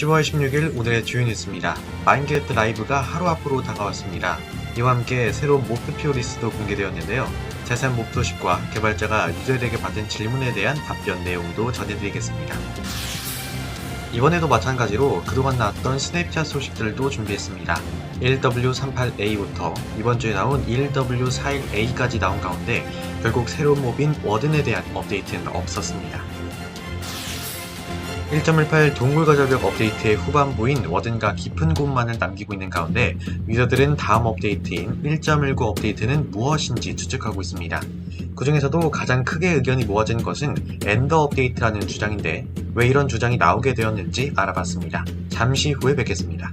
10월 16일 오늘의 주요 뉴스입니다. 마인크래프트 라이브가 하루 앞으로 다가왔습니다. 이와 함께 새로운 목표 리스트도 공개되었는데요. 자세한 몹 소식과 개발자가 유저들에게 받은 질문에 대한 답변 내용도 전해드리겠습니다. 이번에도 마찬가지로 그동안 나왔던 스냅챗 소식들도 준비했습니다. 1W38A부터 이번 주에 나온 1W41A까지 나온 가운데 결국 새로운 몹인 워든에 대한 업데이트는 없었습니다. 1.18 동굴과자벽 업데이트의 후반부인 워든과 깊은 곳만을 남기고 있는 가운데 유저들은 다음 업데이트인 1.19 업데이트는 무엇인지 추측하고 있습니다. 그 중에서도 가장 크게 의견이 모아진 것은 엔더 업데이트라는 주장인데 왜 이런 주장이 나오게 되었는지 알아봤습니다. 잠시 후에 뵙겠습니다.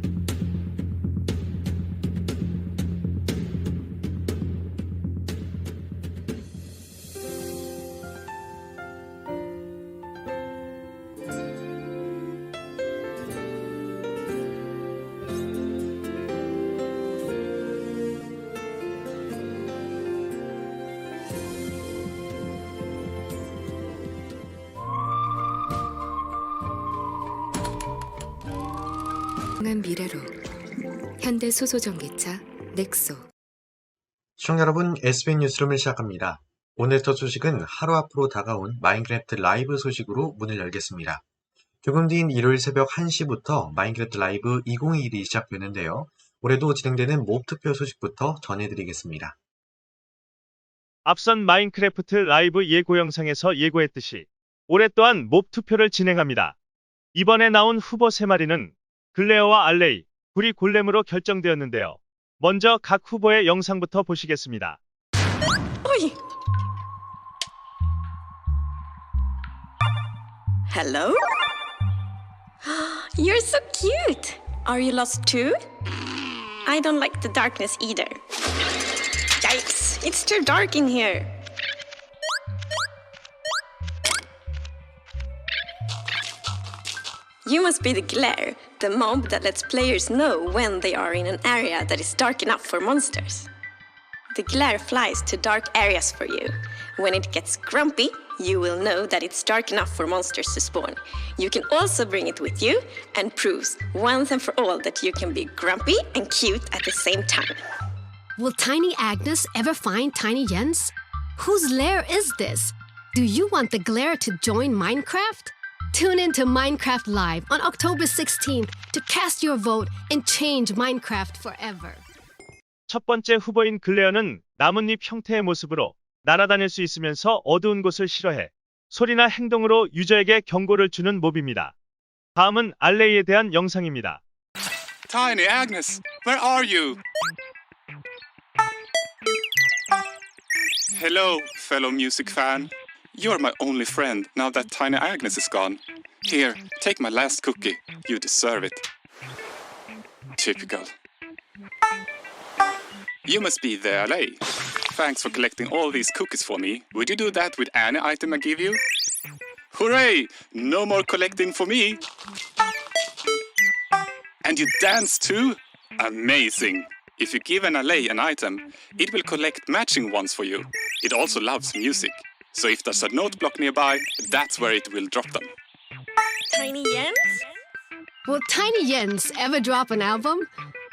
한 미래로 현대 수소전기차 넥소 시청자 여러분, SBN 뉴스룸을 시작합니다. 오늘 첫 소식은 하루 앞으로 다가온 마인크래프트 라이브 소식으로 문을 열겠습니다. 조금 뒤인 일요일 새벽 1시부터 마인크래프트 라이브 2021이 시작되는데요. 올해도 진행되는 몹 투표 소식부터 전해드리겠습니다. 앞선 마인크래프트 라이브 예고 영상에서 예고했듯이 올해 또한 몹 투표를 진행합니다. 이번에 나온 후보 3마리는 글레어와 알레이, 구리 골렘으로 결정되었는데요. 먼저 각 후보의 영상부터 보시겠습니다. Oi! Hello? You're so cute! Are you lost too? I don't like the darkness either. Yikes! It's too dark in here. You must be the glare, the mob that lets players know when they are in an area that is dark enough for monsters. The glare flies to dark areas for you. When it gets grumpy, you will know that it's dark enough for monsters to spawn. You can also bring it with you and proves once and for all that you can be grumpy and cute at the same time. Will Tiny Agnes ever find Tiny Jens? Whose lair is this? Do you want the glare to join Minecraft? Tune in to Minecraft Live on October 16th to cast your vote and change Minecraft forever. 첫 번째 후보인 글레어는 나뭇잎 형태의 모습으로 날아다닐 수 있으면서 어두운 곳을 싫어해 소리나 행동으로 유저에게 경고를 주는 몹입니다. 다음은 알레이에 대한 영상입니다. Tiny Agnes, where are you? Hello, fellow music fan. You're my only friend now that Tiny Agnes is gone. Here, take my last cookie. You deserve it. Typical. You must be the LA. Thanks for collecting all these cookies for me. Would you do that with any item I give you? Hooray! No more collecting for me! And you dance too? Amazing! If you give an LA an item, it will collect matching ones for you. It also loves music. So if there's a note block nearby, that's where it will drop them. Tiny Jens? Will Tiny Jens ever drop an album?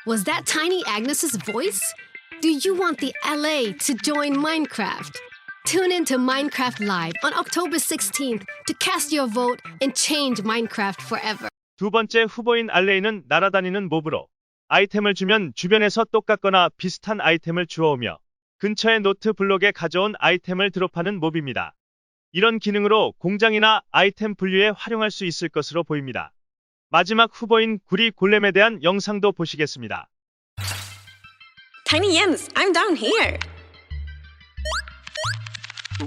Was that Tiny Agnes's voice? Do you want the LA to join Minecraft? Tune in to Minecraft Live on October 16th to cast your vote and change Minecraft forever. 두 번째 후보인 알레이는 날아다니는 몹으로 아이템을 주면 주변에서 똑같거나 비슷한 아이템을 주워오며 근처의 노트 블록에 가져온 아이템을 드롭하는 몹입니다. 이런 기능으로 공장이나 아이템 분류에 활용할 수 있을 것으로 보입니다. 마지막 후보인 구리 골렘에 대한 영상도 보시겠습니다. Tiny Jens, I'm down here.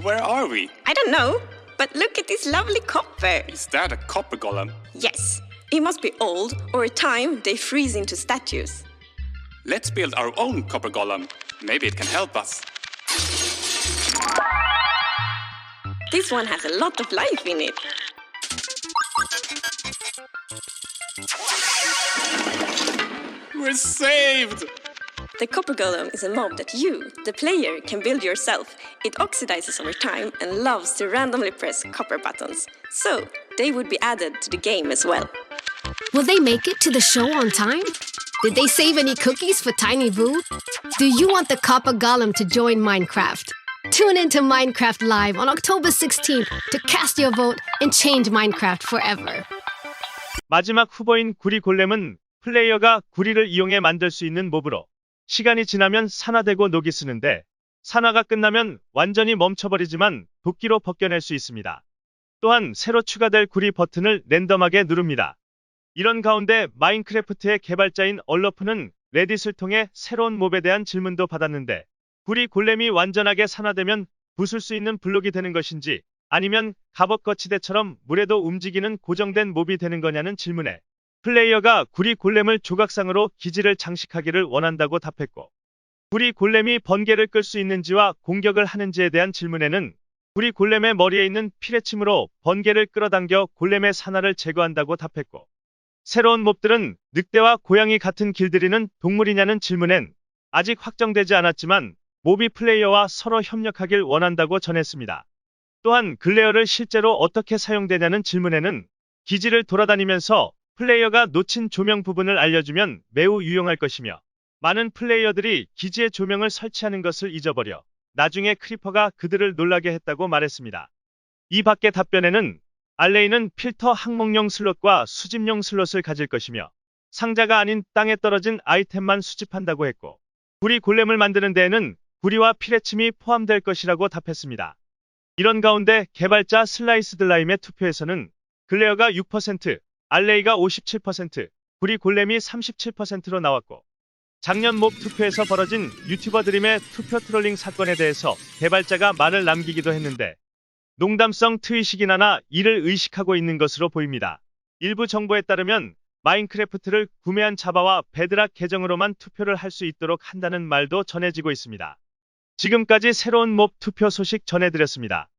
Where are we? I don't know, but look at this lovely copper. Is that a copper golem? Yes, it must be old or a time they freeze into statues. Let's build our own copper golem. Maybe it can help us. This one has a lot of life in it. We're saved! The copper golem is a mob that you, the player, can build yourself. It oxidizes over time and loves to randomly press copper buttons. So, they would be added to the game as well. Will they make it to the show on time? Did they save any cookies for Tiny Boo? Do you want the Copper Golem to join Minecraft? Tune into Minecraft Live on October 16th to cast your vote and change Minecraft forever. 마지막 후보인 구리 골렘은 플레이어가 구리를 이용해 만들 수 있는 몹으로 시간이 지나면 산화되고 녹이 쓰는데 산화가 끝나면 완전히 멈춰버리지만 도끼로 벗겨낼 수 있습니다. 또한 새로 추가될 구리 버튼을 랜덤하게 누릅니다. 이런 가운데 마인크래프트의 개발자인 얼러프는 레딧을 통해 새로운 몹에 대한 질문도 받았는데 구리 골렘이 완전하게 산화되면 부술 수 있는 블록이 되는 것인지 아니면 갑옷 거치대처럼 물에도 움직이는 고정된 몹이 되는 거냐는 질문에 플레이어가 구리 골렘을 조각상으로 기지를 장식하기를 원한다고 답했고 구리 골렘이 번개를 끌 수 있는지와 공격을 하는지에 대한 질문에는 구리 골렘의 머리에 있는 피레침으로 번개를 끌어당겨 골렘의 산화를 제거한다고 답했고 새로운 몹들은 늑대와 고양이 같은 길들이는 동물이냐는 질문엔 아직 확정되지 않았지만 몹이 플레이어와 서로 협력하길 원한다고 전했습니다. 또한 글레어를 실제로 어떻게 사용되냐는 질문에는 기지를 돌아다니면서 플레이어가 놓친 조명 부분을 알려주면 매우 유용할 것이며 많은 플레이어들이 기지에 조명을 설치하는 것을 잊어버려 나중에 크리퍼가 그들을 놀라게 했다고 말했습니다. 이 밖의 답변에는 알레이는 필터 항목용 슬롯과 수집용 슬롯을 가질 것이며 상자가 아닌 땅에 떨어진 아이템만 수집한다고 했고 구리 골렘을 만드는 데에는 구리와 피레침이 포함될 것이라고 답했습니다. 이런 가운데 개발자 슬라이스 드라임의 투표에서는 글레어가 6%, 알레이가 57%, 구리 골렘이 37%로 나왔고 작년 몹 투표에서 벌어진 유튜버 드림의 투표 트롤링 사건에 대해서 개발자가 말을 남기기도 했는데 농담성 트윗이긴 하나 이를 의식하고 있는 것으로 보입니다. 일부 정보에 따르면 마인크래프트를 구매한 자바와 베드락 계정으로만 투표를 할 수 있도록 한다는 말도 전해지고 있습니다. 지금까지 새로운 몹 투표 소식 전해드렸습니다.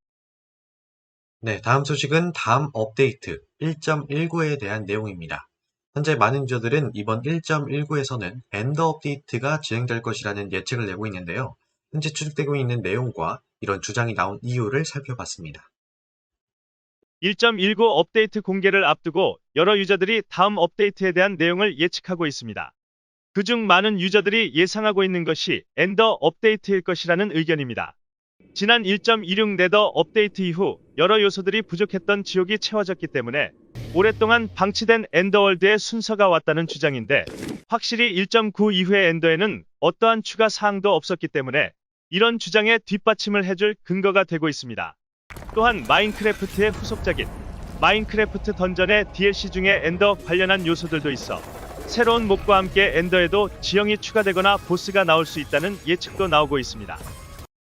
네, 다음 소식은 다음 업데이트 1.19에 대한 내용입니다. 현재 많은 유저들은 이번 1.19에서는 엔더 업데이트가 진행될 것이라는 예측을 내고 있는데요. 현재 추측되고 있는 내용과 이런 주장이 나온 이유를 살펴봤습니다. 1.19 업데이트 공개를 앞두고 여러 유저들이 다음 업데이트에 대한 내용을 예측하고 있습니다. 그중 많은 유저들이 예상하고 있는 것이 엔더 업데이트일 것이라는 의견입니다. 지난 1.16 네더 업데이트 이후 여러 요소들이 부족했던 지옥이 채워졌기 때문에 오랫동안 방치된 엔더월드의 순서가 왔다는 주장인데 확실히 1.9 이후의 엔더에는 어떠한 추가 사항도 없었기 때문에 이런 주장에 뒷받침을 해줄 근거가 되고 있습니다. 또한 마인크래프트의 후속작인 마인크래프트 던전의 DLC 중에 엔더 관련한 요소들도 있어 새로운 몹과 함께 엔더에도 지형이 추가되거나 보스가 나올 수 있다는 예측도 나오고 있습니다.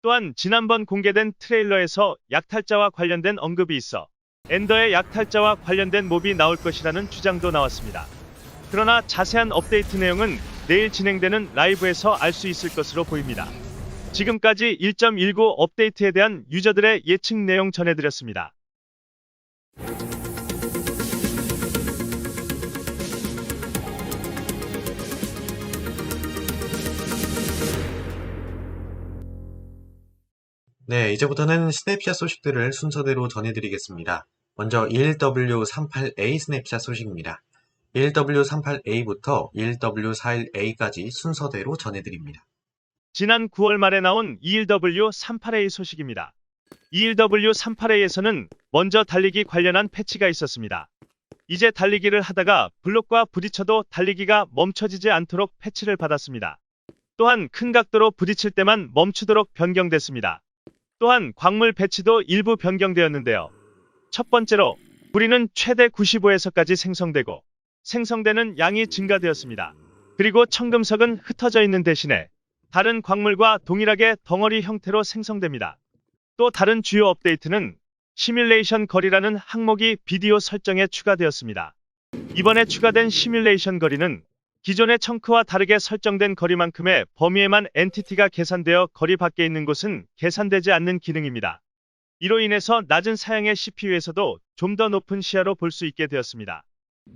또한 지난번 공개된 트레일러에서 약탈자와 관련된 언급이 있어 엔더의 약탈자와 관련된 몹이 나올 것이라는 주장도 나왔습니다. 그러나 자세한 업데이트 내용은 내일 진행되는 라이브에서 알 수 있을 것으로 보입니다. 지금까지 1.19 업데이트에 대한 유저들의 예측 내용 전해드렸습니다. 네, 이제부터는 스냅샷 소식들을 순서대로 전해드리겠습니다. 먼저 1W38A 스냅샷 소식입니다. 1W38A부터 1W41A까지 순서대로 전해드립니다. 지난 9월 말에 나온 21W38A 소식입니다. 21W38A에서는 먼저 달리기 관련한 패치가 있었습니다. 이제 달리기를 하다가 블록과 부딪혀도 달리기가 멈춰지지 않도록 패치를 받았습니다. 또한 큰 각도로 부딪힐 때만 멈추도록 변경됐습니다. 또한 광물 배치도 일부 변경되었는데요. 첫 번째로 부리는 최대 95에서까지 생성되고 생성되는 양이 증가되었습니다. 그리고 청금석은 흩어져 있는 대신에 다른 광물과 동일하게 덩어리 형태로 생성됩니다. 또 다른 주요 업데이트는 시뮬레이션 거리라는 항목이 비디오 설정에 추가되었습니다. 이번에 추가된 시뮬레이션 거리는 기존의 청크와 다르게 설정된 거리만큼의 범위에만 엔티티가 계산되어 거리 밖에 있는 곳은 계산되지 않는 기능입니다. 이로 인해서 낮은 사양의 CPU에서도 좀 더 높은 시야로 볼 수 있게 되었습니다.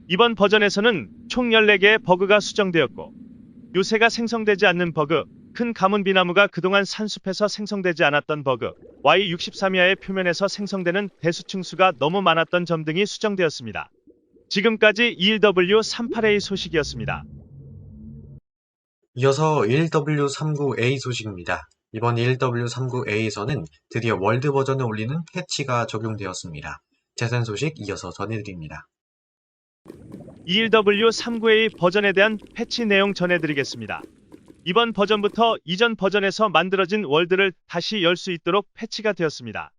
이번 버전에서는 총 14개의 버그가 수정되었고 요새가 생성되지 않는 버그, 큰 가문 비나무가 그동안 산숲에서 생성되지 않았던 버그, Y63이하의 표면에서 생성되는 대수층수가 너무 많았던 점 등이 수정되었습니다. 지금까지 1W38A 소식이었습니다. 이어서 1W39A 소식입니다. 이번 1W39A에서는 드디어 월드 버전을 올리는 패치가 적용되었습니다. 자세한 소식 이어서 전해드립니다. 2LW39A 버전에 대한 패치 내용 전해드리겠습니다. 이번 버전부터 이전 버전에서 만들어진 월드를 다시 열 수 있도록 패치가 되었습니다.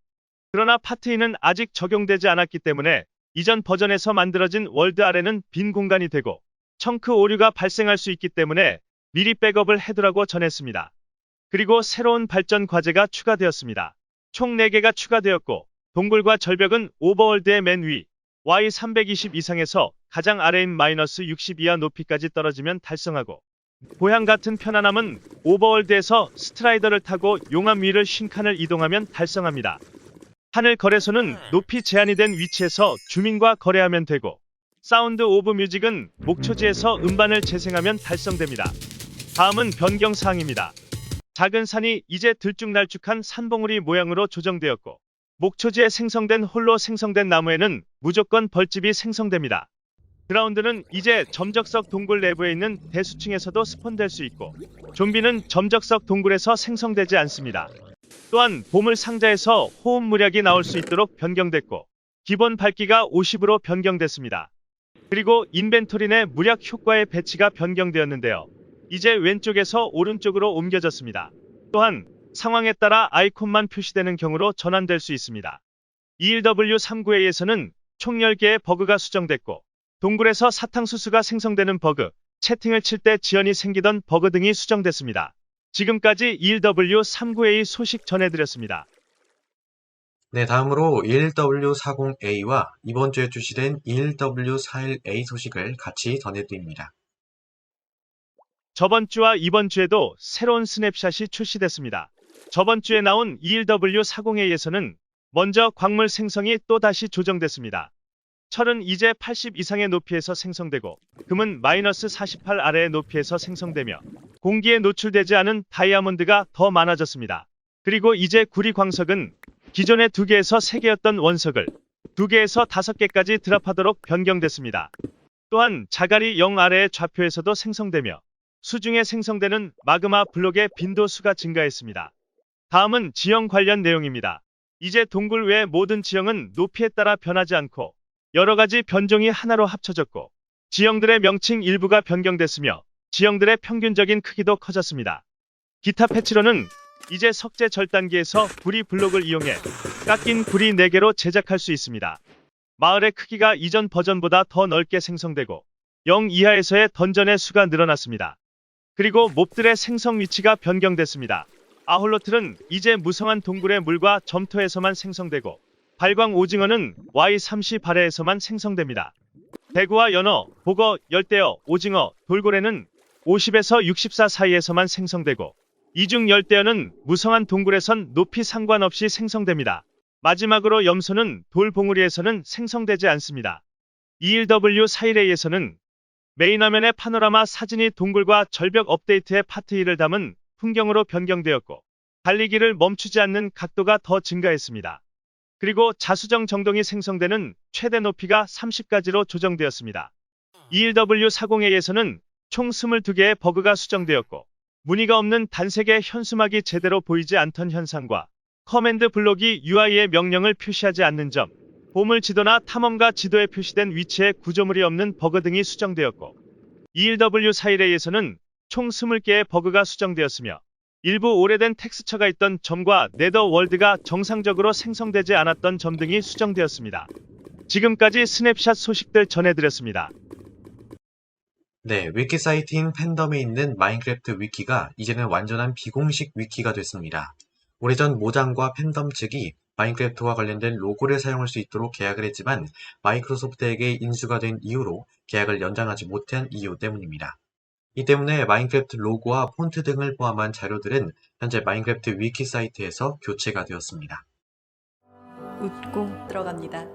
그러나 파트인은 아직 적용되지 않았기 때문에 이전 버전에서 만들어진 월드 아래는 빈 공간이 되고 청크 오류가 발생할 수 있기 때문에 미리 백업을 해두라고 전했습니다. 그리고 새로운 발전 과제가 추가되었습니다. 총 4개가 추가되었고 동굴과 절벽은 오버월드의 맨 위, Y320 이상에서 가장 아래인 마이너스 60 이하 높이까지 떨어지면 달성하고 고향 같은 편안함은 오버월드에서 스트라이더를 타고 용암 위를 쉰칸을 이동하면 달성합니다. 하늘 거래소는 높이 제한이 된 위치에서 주민과 거래하면 되고 사운드 오브 뮤직은 목초지에서 음반을 재생하면 달성됩니다. 다음은 변경 사항입니다. 작은 산이 이제 들쭉날쭉한 산봉우리 모양으로 조정되었고 목초지에 생성된 홀로 생성된 나무에는 무조건 벌집이 생성됩니다. 그라운드는 이제 점적석 동굴 내부에 있는 대수층에서도 스폰될 수 있고 좀비는 점적석 동굴에서 생성되지 않습니다. 또한 보물 상자에서 호흡 무략이 나올 수 있도록 변경됐고 기본 밝기가 50으로 변경됐습니다. 그리고 인벤토리 내 무략 효과의 배치가 변경되었는데요. 이제 왼쪽에서 오른쪽으로 옮겨졌습니다. 또한 상황에 따라 아이콘만 표시되는 경우로 전환될 수 있습니다. 21W39A에서는 총 10개의 버그가 수정됐고 동굴에서 사탕수수가 생성되는 버그, 채팅을 칠 때 지연이 생기던 버그 등이 수정됐습니다. 지금까지 21W39A 소식 전해드렸습니다. 네, 다음으로 1W40A와 이번 주에 출시된 1W41A 소식을 같이 전해드립니다. 저번 주와 이번 주에도 새로운 스냅샷이 출시됐습니다. 저번 주에 나온 21W40A에서는 먼저 광물 생성이 또다시 조정됐습니다. 철은 이제 80 이상의 높이에서 생성되고 금은 마이너스 48 아래의 높이에서 생성되며 공기에 노출되지 않은 다이아몬드가 더 많아졌습니다. 그리고 이제 구리 광석은 기존의 2개에서 3개였던 원석을 2개에서 5개까지 드랍하도록 변경됐습니다. 또한 자갈이 0 아래의 좌표에서도 생성되며 수중에 생성되는 마그마 블록의 빈도수가 증가했습니다. 다음은 지형 관련 내용입니다. 이제 동굴 외의 모든 지형은 높이에 따라 변하지 않고 여러 가지 변종이 하나로 합쳐졌고 지형들의 명칭 일부가 변경됐으며 지형들의 평균적인 크기도 커졌습니다. 기타 패치로는 이제 석재 절단기에서 구리 블록을 이용해 깎인 구리 4개로 제작할 수 있습니다. 마을의 크기가 이전 버전보다 더 넓게 생성되고 0 이하에서의 던전의 수가 늘어났습니다. 그리고 몹들의 생성 위치가 변경됐습니다. 아홀로틀은 이제 무성한 동굴의 물과 점토에서만 생성되고 발광 오징어는 Y30 발해에서만 생성됩니다. 대구와 연어, 보거, 열대어, 오징어, 돌고래는 50에서 64 사이에서만 생성되고 이중 열대어는 무성한 동굴에선 높이 상관없이 생성됩니다. 마지막으로 염소는 돌봉우리에서는 생성되지 않습니다. 21W 사이레이에서는 메인 화면의 파노라마 사진이 동굴과 절벽 업데이트의 파트 1을 담은 풍경으로 변경되었고 달리기를 멈추지 않는 각도가 더 증가했습니다. 그리고 자수정 정동이 생성되는 최대 높이가 30까지로 조정되었습니다. 21W40A에서는 총 22개의 버그가 수정되었고 무늬가 없는 단색의 현수막이 제대로 보이지 않던 현상과 커맨드 블록이 UI의 명령을 표시하지 않는 점, 보물 지도나 탐험가 지도에 표시된 위치에 구조물이 없는 버그 등이 수정되었고 21W41A에서는 총 20개의 버그가 수정되었으며 일부 오래된 텍스처가 있던 점과 네더 월드가 정상적으로 생성되지 않았던 점 등이 수정되었습니다. 지금까지 스냅샷 소식들 전해드렸습니다. 네, 위키 사이트인 팬덤에 있는 마인크래프트 위키가 이제는 완전한 비공식 위키가 됐습니다. 오래전 모장과 팬덤 측이 마인크래프트와 관련된 로고를 사용할 수 있도록 계약을 했지만 마이크로소프트에게 인수가 된 이후로 계약을 연장하지 못한 이유 때문입니다. 이 때문에 마인크래프트 로고와 폰트 등을 포함한 자료들은 현재 마인크래프트 위키 사이트에서 교체가 되었습니다. 웃고 들어갑니다.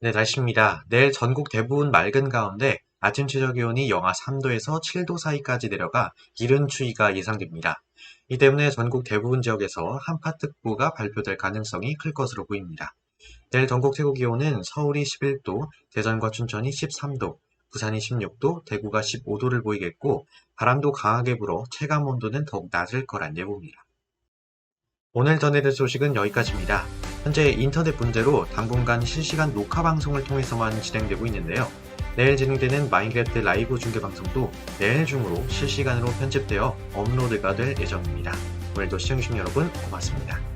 네, 날씨입니다. 내일 전국 대부분 맑은 가운데 아침 최저 기온이 영하 3도에서 7도 사이까지 내려가 이른 추위가 예상됩니다. 이 때문에 전국 대부분 지역에서 한파특보가 발표될 가능성이 클 것으로 보입니다. 내일 전국 최고 기온은 서울이 11도, 대전과 춘천이 13도, 부산이 16도, 대구가 15도를 보이겠고 바람도 강하게 불어 체감 온도는 더욱 낮을 거란 예보입니다. 오늘 전해드릴 소식은 여기까지입니다. 현재 인터넷 문제로 당분간 실시간 녹화 방송을 통해서만 진행되고 있는데요. 내일 진행되는 마인크래프트 라이브 중계 방송도 내일 중으로 실시간으로 편집되어 업로드가 될 예정입니다. 오늘도 시청해주신 여러분 고맙습니다.